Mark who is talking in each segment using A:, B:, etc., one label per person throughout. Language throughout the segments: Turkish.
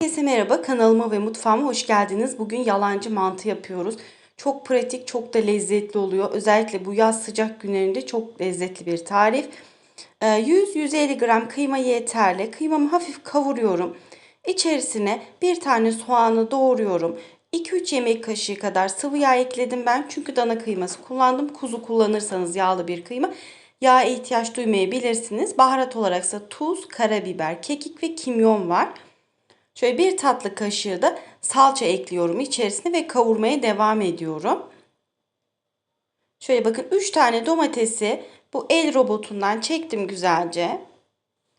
A: Herkese merhaba kanalıma ve mutfağıma hoş geldiniz. Bugün yalancı mantı yapıyoruz. Çok pratik, çok da lezzetli oluyor. Özellikle bu yaz sıcak günlerinde çok lezzetli bir tarif. 100-150 gram kıyma yeterli. Kıymamı hafif kavuruyorum. İçerisine bir tane soğanı doğruyorum. 2-3 yemek kaşığı kadar sıvı yağ ekledim ben. Çünkü dana kıyması kullandım. Kuzu kullanırsanız yağlı bir kıyma. Yağa ihtiyaç duymayabilirsiniz. Baharat olaraksa tuz, karabiber, kekik ve kimyon var. Şöyle bir tatlı kaşığı da salça ekliyorum içerisine ve kavurmaya devam ediyorum. Şöyle bakın 3 tane domatesi bu el robotundan çektim güzelce.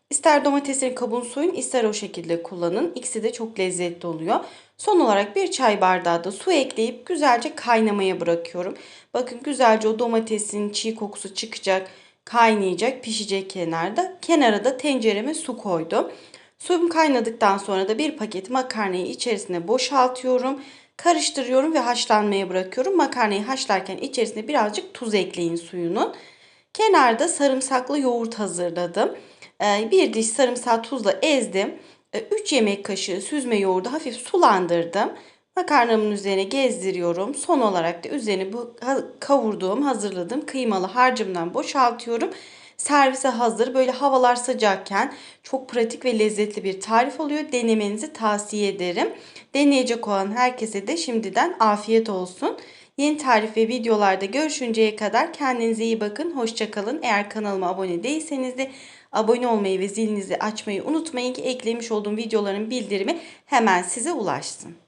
A: İster domatesin kabuğunu soyun ister o şekilde kullanın. İkisi de çok lezzetli oluyor. Son olarak bir çay bardağı da su ekleyip güzelce kaynamaya bırakıyorum. Bakın güzelce o domatesin çiğ kokusu çıkacak, kaynayacak, pişecek kenarda. Kenara da tencereme su koydum. Suyum kaynadıktan sonra da bir paket makarnayı içerisine boşaltıyorum. Karıştırıyorum ve haşlanmaya bırakıyorum. Makarnayı haşlarken içerisine birazcık tuz ekleyin suyunun. Kenarda sarımsaklı yoğurt hazırladım. Ee, bir diş sarımsağı tuzla ezdim. 3 yemek kaşığı süzme yoğurdu hafif sulandırdım. Makarnamın üzerine gezdiriyorum. Son olarak da üzerine bu kavurduğum, hazırladığım kıymalı harcımdan boşaltıyorum. Servise hazır. Böyle havalar sıcakken çok pratik ve lezzetli bir tarif oluyor. Denemenizi tavsiye ederim. Deneyecek olan herkese de şimdiden afiyet olsun. Yeni tarif ve videolarda görüşünceye kadar kendinize iyi bakın. Hoşçakalın. Eğer kanalıma abone değilseniz de abone olmayı ve zilinizi açmayı unutmayın ki eklemiş olduğum videoların bildirimi hemen size ulaşsın.